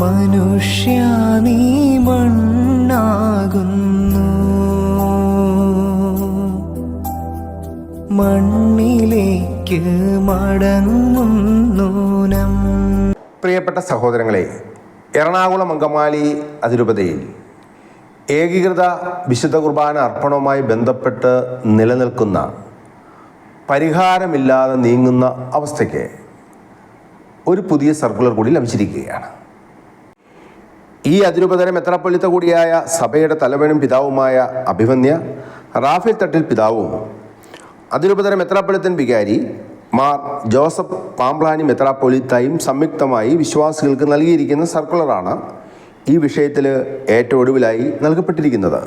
മനുഷ്യ നീ മണ്ണാകുന്നു. മണ്ണിലേക്ക് മടങ്ങുന്നൂനം പ്രിയപ്പെട്ട സഹോദരങ്ങളെ എറണാകുളം അങ്കമാലി അതിരൂപതയിൽ ഏകീകൃത വിശുദ്ധ കുർബാന അർപ്പണവുമായി ബന്ധപ്പെട്ട് നിലനിൽക്കുന്ന പരിഹാരമില്ലാതെ നീങ്ങുന്ന അവസ്ഥയ്ക്ക് ഒരു പുതിയ സർക്കുലർ കൂടി ലഭിച്ചിരിക്കുകയാണ്. ഈ അതിരൂപതര മെത്രാപ്പൊലിത്ത കൂടിയായ സഭയുടെ തലവനും പിതാവുമായ അഭിമന്യ റാഫേൽ തട്ടിൽ പിതാവും അതിരൂപതര മെത്രാപ്പൊലിത്തൻ വികാരി മാർ ജോസഫ് പാംപ്ലാനി മെത്രാപ്പൊലിത്തായും സംയുക്തമായി വിശ്വാസികൾക്ക് നൽകിയിരിക്കുന്ന സർക്കുലറാണ് ഈ വിഷയത്തിൽ ഏറ്റവും ഒടുവിലായി നൽകപ്പെട്ടിരിക്കുന്നത്.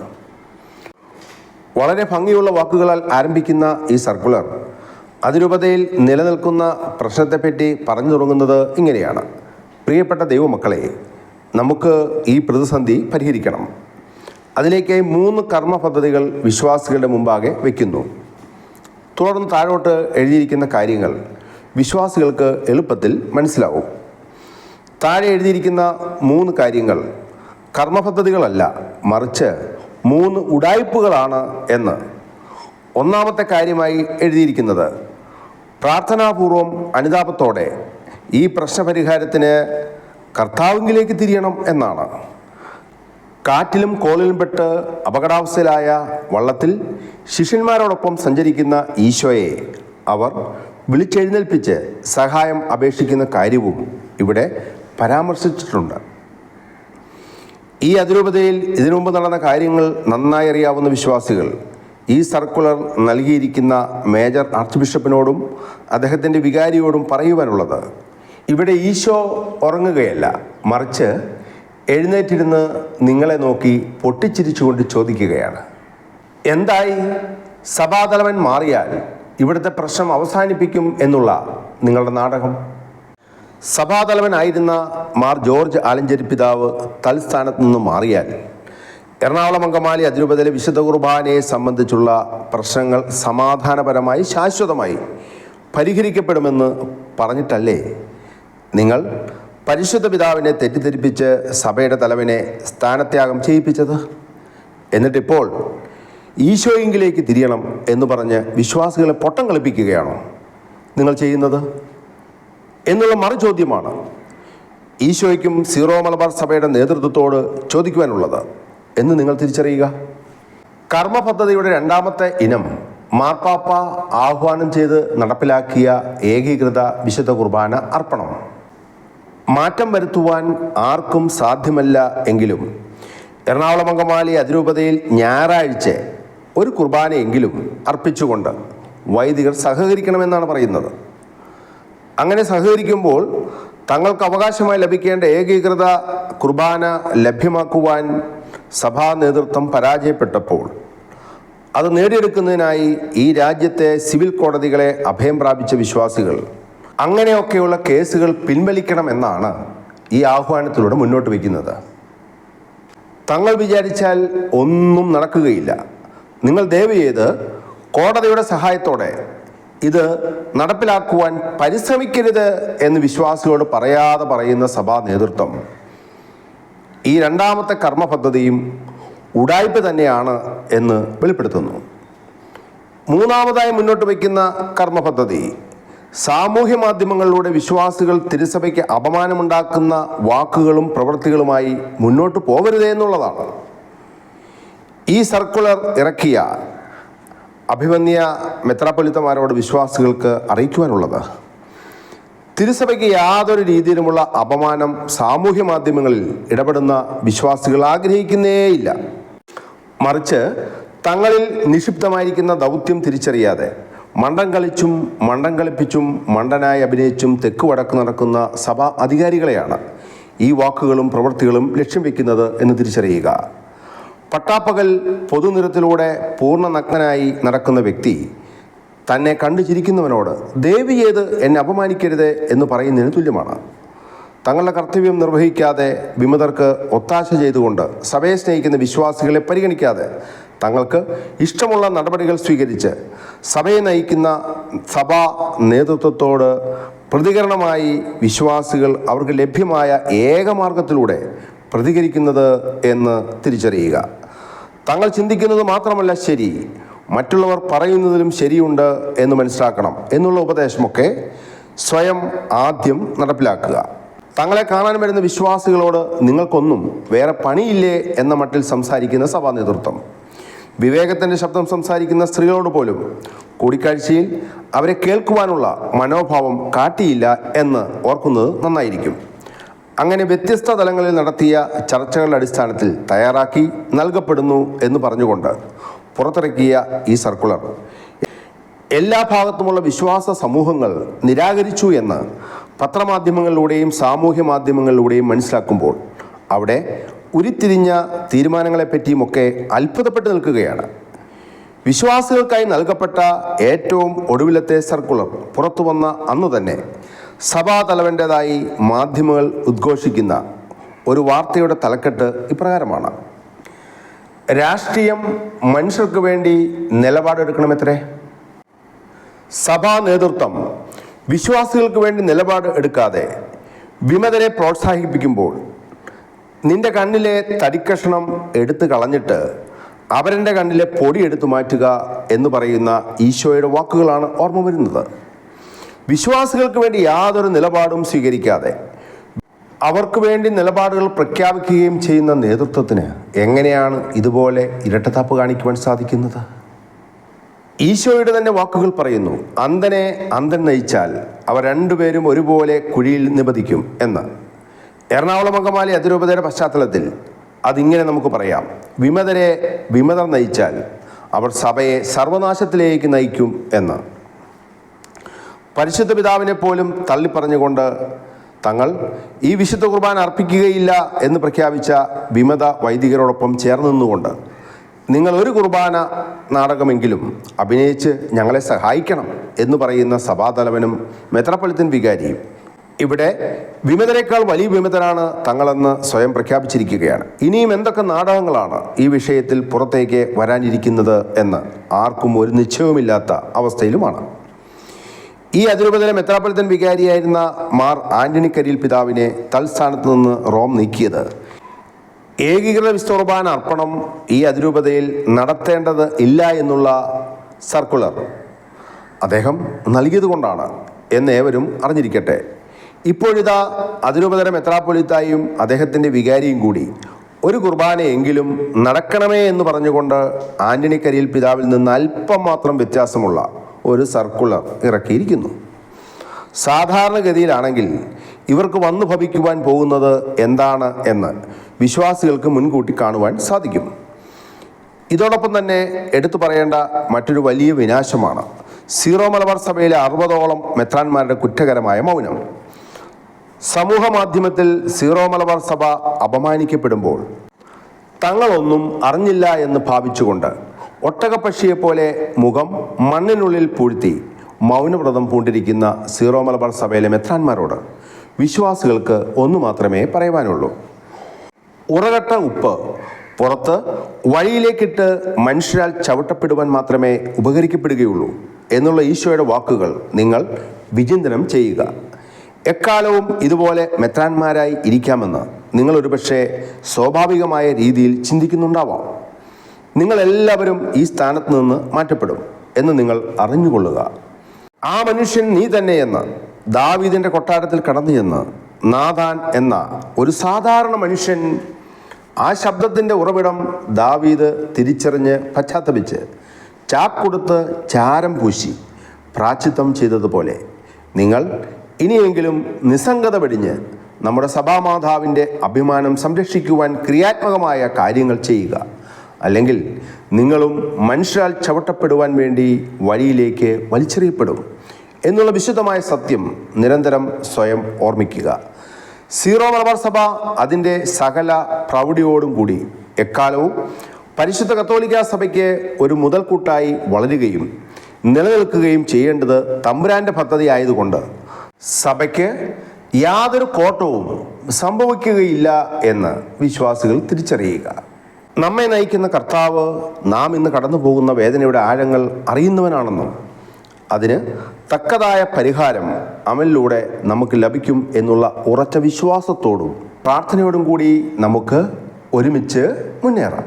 വളരെ ഭംഗിയുള്ള വാക്കുകളാൽ ആരംഭിക്കുന്ന ഈ സർക്കുലർ അതിരൂപതയിൽ നിലനിൽക്കുന്ന പ്രശ്നത്തെപ്പറ്റി പറഞ്ഞു തുടങ്ങുന്നത് ഇങ്ങനെയാണ്. പ്രിയപ്പെട്ട ദൈവമക്കളെ നമുക്ക് ഈ പ്രതിസന്ധി പരിഹരിക്കണം. അതിലേക്ക് മൂന്ന് കർമ്മ പദ്ധതികൾ വിശ്വാസികളുടെ മുമ്പാകെ വയ്ക്കുന്നു തുടർന്ന് താഴോട്ട് എഴുതിയിരിക്കുന്ന കാര്യങ്ങൾ വിശ്വാസികൾക്ക് എളുപ്പത്തിൽ മനസ്സിലാവും. താഴെ എഴുതിയിരിക്കുന്ന മൂന്ന് കാര്യങ്ങൾ കർമ്മപദ്ധതികളല്ല മറിച്ച് മൂന്ന് ഉടായ്പകളാണ് എന്ന് ഒന്നാമത്തെ കാര്യമായി എഴുതിയിരിക്കുന്നത്. പ്രാർത്ഥനാപൂർവം അനുതാപത്തോടെ ഈ പ്രശ്നപരിഹാരത്തിന് കർത്താവിങ്കിലേക്ക് തിരിയണം എന്നാണ്. കാറ്റിലും കോളിലും പെട്ട് അപകടാവസ്ഥയിലായ വള്ളത്തിൽ ശിഷ്യന്മാരോടൊപ്പം സഞ്ചരിക്കുന്ന ഈശോയെ അവർ വിളിച്ചെഴുന്നേൽപ്പിച്ച് സഹായം അപേക്ഷിക്കുന്ന കാര്യവും ഇവിടെ പരാമർശിച്ചിട്ടുണ്ട്. ഈ അതിരൂപതയിൽ ഇതിനുമുമ്പ് നടന്ന കാര്യങ്ങൾ നന്നായി അറിയാവുന്ന വിശ്വാസികൾ ഈ സർക്കുലർ നൽകിയിരിക്കുന്ന മേജർ ആർച്ച് ബിഷപ്പിനോടും അദ്ദേഹത്തിന്റെ വികാരിയോടും പറയുവാനുള്ളത് ഇവിടെ ഈശോ ഉറങ്ങുകയല്ല മറിച്ച് എഴുന്നേറ്റിരുന്ന് നിങ്ങളെ നോക്കി പൊട്ടിച്ചിരിച്ചുകൊണ്ട് ചോദിക്കുകയാണ്. എന്തായി? സഭാതലവൻ മാറിയാൽ ഇവിടുത്തെ പ്രശ്നം അവസാനിപ്പിക്കും എന്നുള്ള നിങ്ങളുടെ നാടകം? സഭാതലവനായിരുന്ന മാർ ജോർജ് ആലഞ്ചേരി പിതാവ് തൽസ്ഥാനത്ത് നിന്ന് മാറിയാൽ എറണാകുളം അങ്കമാലി അതിരൂപതയിലെ വിശുദ്ധ കുർബാനയെ സംബന്ധിച്ചുള്ള പ്രശ്നങ്ങൾ സമാധാനപരമായി ശാശ്വതമായി പരിഹരിക്കപ്പെടുമെന്ന് പറഞ്ഞിട്ടല്ലേ നിങ്ങൾ പരിശുദ്ധ പിതാവിനെ തെറ്റിദ്ധരിപ്പിച്ച് സഭയുടെ തലവിനെ സ്ഥാനത്യാഗം ചെയ്യിപ്പിച്ചത്? എന്നിട്ടിപ്പോൾ ഈശോയെങ്കിലേക്ക് തിരിയണം എന്ന് പറഞ്ഞ് വിശ്വാസികളെ പൊട്ടം കളിപ്പിക്കുകയാണോ നിങ്ങൾ ചെയ്യുന്നത്? എന്നുള്ള മറുചോദ്യമാണ് ഈശോയ്ക്കും സീറോ മലബാർ സഭയുടെ നേതൃത്വത്തോട് ചോദിക്കുവാനുള്ളത് എന്ന് നിങ്ങൾ തിരിച്ചറിയുക. കർമ്മ പദ്ധതിയുടെ രണ്ടാമത്തെ ഇനം മാർപ്പാപ്പ ആഹ്വാനം ചെയ്ത് നടപ്പിലാക്കിയ ഏകീകൃത വിശുദ്ധ കുർബാന അർപ്പണം. മാറ്റം വരുത്തുവാൻ ആർക്കും സാധ്യമല്ല എങ്കിലും എറണാകുളം അങ്കമാലി അതിരൂപതയിൽ ഞായറാഴ്ച ഒരു കുർബാനയെങ്കിലും അർപ്പിച്ചുകൊണ്ട് വൈദികർ സഹകരിക്കണമെന്നാണ് പറയുന്നത്. അങ്ങനെ സഹകരിക്കുമ്പോൾ തങ്ങൾക്ക് അവകാശമായി ലഭിക്കേണ്ട ഏകീകൃത കുർബാന ലഭ്യമാക്കുവാൻ സഭാ നേതൃത്വം പരാജയപ്പെട്ടപ്പോൾ അത് നേടിയെടുക്കുന്നതിനായി ഈ രാജ്യത്തെ സിവിൽ കോടതികളെ അഭയം പ്രാപിച്ച വിശ്വാസികൾ അങ്ങനെയൊക്കെയുള്ള കേസുകൾ പിൻവലിക്കണം എന്നാണ് ഈ ആഹ്വാനത്തിലൂടെ മുന്നോട്ട് വയ്ക്കുന്നത്. തങ്ങൾ വിചാരിച്ചാൽ ഒന്നും നടക്കുകയില്ല. നിങ്ങൾ ദയവ് ചെയ്ത് കോടതിയുടെ സഹായത്തോടെ ഇത് നടപ്പിലാക്കുവാൻ പരിശ്രമിക്കരുത് എന്ന് വിശ്വാസികളോട് പറയാതെ പറയുന്ന സഭാ നേതൃത്വം ഈ രണ്ടാമത്തെ കർമ്മ പദ്ധതിയും ഉടായ്പ തന്നെയാണ് എന്ന് വെളിപ്പെടുത്തുന്നു. മൂന്നാമതായി മുന്നോട്ട് വയ്ക്കുന്ന കർമ്മ പദ്ധതി സാമൂഹ്യ മാധ്യമങ്ങളിലൂടെ വിശ്വാസികൾ തിരുസഭയ്ക്ക് അപമാനമുണ്ടാക്കുന്ന വാക്കുകളും പ്രവൃത്തികളുമായി മുന്നോട്ട് പോകരുതേ എന്നുള്ളതാണ്. ഈ സർക്കുലർ ഇറക്കിയ അഭിമന്യ മെത്രാപ്പൊലിത്തമാരോട് വിശ്വാസികൾക്ക് അറിയിക്കുവാനുള്ളത്. തിരുസഭയ്ക്ക് യാതൊരു രീതിയിലുമുള്ള അപമാനം സാമൂഹ്യ മാധ്യമങ്ങളിൽ ഇടപെടുന്ന വിശ്വാസികൾ ആഗ്രഹിക്കുന്നേയില്ല. മറിച്ച് തങ്ങളിൽ നിക്ഷിപ്തമായിരിക്കുന്ന ദൗത്യം തിരിച്ചറിയാതെ മണ്ടം കളിച്ചും മണ്ടം കളിപ്പിച്ചും മണ്ടനായി അഭിനയിച്ചും തെക്ക് വടക്ക് നടക്കുന്ന സഭാ അധികാരികളെയാണ് ഈ വാക്കുകളും പ്രവൃത്തികളും ലക്ഷ്യം വയ്ക്കുന്നത് എന്ന് തിരിച്ചറിയുക. പട്ടാപ്പകൽ പൊതുനിരത്തിലൂടെ പൂർണ നഗ്നനായി നടക്കുന്ന വ്യക്തി തന്നെ കണ്ടു ചിരിക്കുന്നവനോട് ദേവി ഏത്? എന്നെ അപമാനിക്കരുത് എന്ന് പറയുന്നതിന് തുല്യമാണ്. തങ്ങളുടെ കർത്തവ്യം നിർവഹിക്കാതെ വിമതർക്ക് ഒത്താശ ചെയ്തുകൊണ്ട് സഭയെ സ്നേഹിക്കുന്ന വിശ്വാസികളെ പരിഗണിക്കാതെ തങ്ങൾക്ക് ഇഷ്ടമുള്ള നടപടികൾ സ്വീകരിച്ച് സഭയെ നയിക്കുന്ന സഭാ നേതൃത്വത്തോട് പ്രതികരണമായി വിശ്വാസികൾ അവർക്ക് ലഭ്യമായ ഏക മാർഗത്തിലൂടെ പ്രതികരിക്കുന്നത് എന്ന് തിരിച്ചറിയുക. തങ്ങൾ ചിന്തിക്കുന്നത് മാത്രമല്ല ശരി മറ്റുള്ളവർ പറയുന്നതിലും ശരിയുണ്ട് എന്ന് മനസ്സിലാക്കണം എന്നുള്ള ഉപദേശമൊക്കെ സ്വയം ആദ്യം നടപ്പിലാക്കുക. തങ്ങളെ കാണാൻ വരുന്ന വിശ്വാസികളോട് നിങ്ങൾക്കൊന്നും വേറെ പണിയില്ലേ എന്ന മട്ടിൽ സംസാരിക്കുന്ന സഭാ നേതൃത്വം. വിവേകത്തിന്റെ ശബ്ദം സംസാരിക്കുന്ന സ്ത്രീകളോട് പോലും കൂടിക്കാഴ്ചയിൽ അവരെ കേൾക്കുവാനുള്ള മനോഭാവം കാട്ടിയില്ല എന്ന് ഓർക്കുന്നത് നന്നായിരിക്കും. അങ്ങനെ വ്യത്യസ്ത തലങ്ങളിൽ നടത്തിയ ചർച്ചകളുടെ അടിസ്ഥാനത്തിൽ തയ്യാറാക്കി നൽകപ്പെടുന്നു എന്ന് പറഞ്ഞുകൊണ്ട് പുറത്തിറക്കിയ ഈ സർക്കുലർ. എല്ലാ ഭാഗത്തുമുള്ള വിശ്വാസ സമൂഹങ്ങൾ നിരാകരിച്ചു എന്ന് പത്രമാധ്യമങ്ങളിലൂടെയും സാമൂഹ്യ മാധ്യമങ്ങളിലൂടെയും മനസ്സിലാക്കുമ്പോൾ അവിടെ ഉരുത്തിരിഞ്ഞ തീരുമാനങ്ങളെപ്പറ്റിയുമൊക്കെ അത്ഭുതപ്പെട്ട് നിൽക്കുകയാണ്. വിശ്വാസികൾക്കായി നൽകപ്പെട്ട ഏറ്റവും ഒടുവിലത്തെ സർക്കുലർ പുറത്തു വന്ന അന്ന് തന്നെ സഭാ തലവന്റെതായി മാധ്യമങ്ങൾ ഉദ്ഘോഷിക്കുന്ന ഒരു വാർത്തയുടെ തലക്കെട്ട് ഇപ്രകാരമാണ്. രാഷ്ട്രീയം മനുഷ്യർക്ക് വേണ്ടി നിലപാടെടുക്കണമെത്രേ? സഭാ നേതൃത്വം വിശ്വാസികൾക്ക് വേണ്ടി നിലപാട് എടുക്കാതെ വിമതരെ പ്രോത്സാഹിപ്പിക്കുമ്പോൾ നിന്റെ കണ്ണിലെ തടിക്കഷ്ണം എടുത്തു കളഞ്ഞിട്ട് അവരന്റെ കണ്ണിലെ പൊടി എടുത്തു മാറ്റുക എന്ന് പറയുന്ന ഈശോയുടെ വാക്കുകളാണ് ഓർമ്മ വരുന്നത്. വിശ്വാസികൾക്ക് വേണ്ടി യാതൊരു നിലപാടും സ്വീകരിക്കാതെ അവർക്ക് വേണ്ടി നിലപാടുകൾ പ്രഖ്യാപിക്കുകയും ചെയ്യുന്ന നേതൃത്വത്തിന് എങ്ങനെയാണ് ഇതുപോലെ ഇരട്ടത്താപ്പ് കാണിക്കുവാൻ സാധിക്കുന്നത്? ഈശോയുടെ തന്നെ വാക്കുകൾ പറയുന്നു അന്ധനെ അന്ധൻ നയിച്ചാൽ അവർ രണ്ടുപേരും ഒരുപോലെ കുഴിയിൽ നിബദിക്കും എന്ന്. എറണാകുളം അങ്കമാലി അതിരൂപതയുടെ പശ്ചാത്തലത്തിൽ അതിങ്ങനെ നമുക്ക് പറയാം. വിമതരെ വിമതർ നയിച്ചാൽ അവർ സഭയെ സർവനാശത്തിലേക്ക് നയിക്കും എന്ന്. പരിശുദ്ധ പിതാവിനെ പോലും തള്ളിപ്പറഞ്ഞുകൊണ്ട് തങ്ങൾ ഈ വിശുദ്ധ കുർബാന അർപ്പിക്കുകയില്ല എന്ന് പ്രഖ്യാപിച്ച വിമത വൈദികരോടൊപ്പം ചേർന്ന് നിന്നുകൊണ്ട് നിങ്ങൾ ഒരു കുർബാന നാടകമെങ്കിലും അഭിനയിച്ച് ഞങ്ങളെ സഹായിക്കണം എന്ന് പറയുന്ന സഭാതലവനും മെത്രപ്പൊളിത്തൻ വികാരിയും ഇവിടെ വിമതരെക്കാൾ വലിയ വിമതരാണ് തങ്ങളെന്ന് സ്വയം പ്രഖ്യാപിച്ചിരിക്കുകയാണ്. ഇനിയും എന്തൊക്കെ നാടകങ്ങളാണ് ഈ വിഷയത്തിൽ പുറത്തേക്ക് വരാനിരിക്കുന്നത് എന്ന് ആർക്കും ഒരു നിശ്ചയവുമില്ലാത്ത അവസ്ഥയിലുമാണ്. ഈ അതിരൂപതയിലെ മെത്രാപ്പൊലിത്തൻ വികാരിയായിരുന്ന മാർ ആന്റണി കരിയിൽ പിതാവിനെ തൽസ്ഥാനത്ത് നിന്ന് റോം നീക്കിയത്. ഏകീകൃത വിസ്തോർബാൻ അർപ്പണം ഈ അതിരൂപതയിൽ നടത്തേണ്ടത് ഇല്ല എന്നുള്ള സർക്കുലർ അദ്ദേഹം നൽകിയതുകൊണ്ടാണ് കൊണ്ടാണ് എന്നേവരും അറിഞ്ഞിരിക്കട്ടെ. ഇപ്പോഴിതാ അതിരൂപതര മെത്രാപ്പൊലിത്തായും അദ്ദേഹത്തിന്റെ വികാരിയും കൂടി ഒരു കുർബാനയെങ്കിലും നടക്കണമേ എന്ന് പറഞ്ഞുകൊണ്ട് ആന്റണി കരിയിൽ പിതാവിൽ നിന്ന് അല്പം മാത്രം വ്യത്യാസമുള്ള ഒരു സർക്കുലർ ഇറക്കിയിരിക്കുന്നു. സാധാരണഗതിയിലാണെങ്കിൽ ഇവർക്ക് വന്നു ഭവിക്കുവാൻ പോകുന്നത് എന്താണ് എന്ന് വിശ്വാസികൾക്ക് മുൻകൂട്ടി കാണുവാൻ സാധിക്കും. ഇതോടൊപ്പം തന്നെ എടുത്തു പറയേണ്ട മറ്റൊരു വലിയ വിനാശമാണ്. സീറോ മലബാർ സഭയിലെ അറുപതോളം മെത്രാന്മാരുടെ കുറ്റകരമായ മൗനം. സമൂഹ മാധ്യമത്തിൽ സീറോ മലബാർ സഭ അപമാനിക്കപ്പെടുമ്പോൾ തങ്ങളൊന്നും അറിഞ്ഞില്ല എന്ന് ഭാവിച്ചുകൊണ്ട് ഒട്ടകപ്പക്ഷിയെപ്പോലെ മുഖം മണ്ണിനുള്ളിൽ പൂഴ്ത്തി മൗനവ്രതം പൂണ്ടിരിക്കുന്ന സീറോ മലബാർ സഭയിലെ മെത്രാന്മാരോട് വിശ്വാസികൾക്ക് ഒന്നു മാത്രമേ പറയുവാനുള്ളൂ. ഉറകട്ട ഉപ്പ് പുറത്ത് വഴിയിലേക്കിട്ട് മനുഷ്യരാൽ ചവിട്ടപ്പെടുവാൻ മാത്രമേ ഉപകരിക്കപ്പെടുകയുള്ളൂ എന്നുള്ള ഈശോയുടെ വാക്കുകൾ നിങ്ങൾ വിചിന്തനം ചെയ്യുക. എക്കാലവും ഇതുപോലെ മെത്രാന്മാരായി ഇരിക്കാമെന്ന് നിങ്ങൾ ഒരുപക്ഷെ സ്വാഭാവികമായ രീതിയിൽ ചിന്തിക്കുന്നുണ്ടാവാം. നിങ്ങളെല്ലാവരും ഈ സ്ഥാനത്ത് നിന്ന് മാറ്റപ്പെടും എന്ന് നിങ്ങൾ അറിഞ്ഞുകൊള്ളുക. ആ മനുഷ്യൻ നീ തന്നെയെന്ന് ദാവീദിന്റെ കൊട്ടാരത്തിൽ കടന്നു ചെന്ന് നാഥാൻ എന്ന ഒരു സാധാരണ മനുഷ്യൻ ആ ശബ്ദത്തിന്റെ ഉറവിടം ദാവീദ് തിരിച്ചറിഞ്ഞ് പശ്ചാത്തപിച്ച് ചാക്കൊടുത്ത് ചാരം പൂശി പ്രാച്ചിത്വം ചെയ്തതുപോലെ നിങ്ങൾ ഇനിയെങ്കിലും നിസ്സംഗത വെടിഞ്ഞ് നമ്മുടെ സഭാമാതാവിന്റെ അഭിമാനം സംരക്ഷിക്കുവാൻ ക്രിയാത്മകമായ കാര്യങ്ങൾ ചെയ്യുക. അല്ലെങ്കിൽ നിങ്ങളും മനുഷ്യരാൽ ചവിട്ടപ്പെടുവാൻ വേണ്ടി വഴിയിലേക്ക് വലിച്ചെറിയപ്പെടും എന്നുള്ള വിശുദ്ധമായ സത്യം നിരന്തരം സ്വയം ഓർമ്മിക്കുക. സീറോ മലബാർ സഭ അതിന്റെ സകല പ്രൗഢിയോടും കൂടി എക്കാലവും പരിശുദ്ധ കത്തോലിക്ക സഭയ്ക്ക് ഒരു മുതൽക്കൂട്ടായി വളരുകയും നിലനിൽക്കുകയും ചെയ്യേണ്ടത് തമ്പുരാന്റെ പദ്ധതി ആയതുകൊണ്ട് സഭയ്ക്ക് യാതൊരു കോട്ടവും സംഭവിക്കുകയില്ല എന്ന് വിശ്വാസികൾ തിരിച്ചറിയുക. നമ്മെ നയിക്കുന്ന കർത്താവ് നാം ഇന്ന് കടന്നു പോകുന്ന വേദനയുടെ ആഴങ്ങൾ അറിയുന്നവനാണെന്നും അതിന് തക്കതായ പരിഹാരം അമലിലൂടെ നമുക്ക് ലഭിക്കും എന്നുള്ള ഉറച്ച വിശ്വാസത്തോടും പ്രാർത്ഥനയോടും കൂടി നമുക്ക് ഒരുമിച്ച് മുന്നേറാം.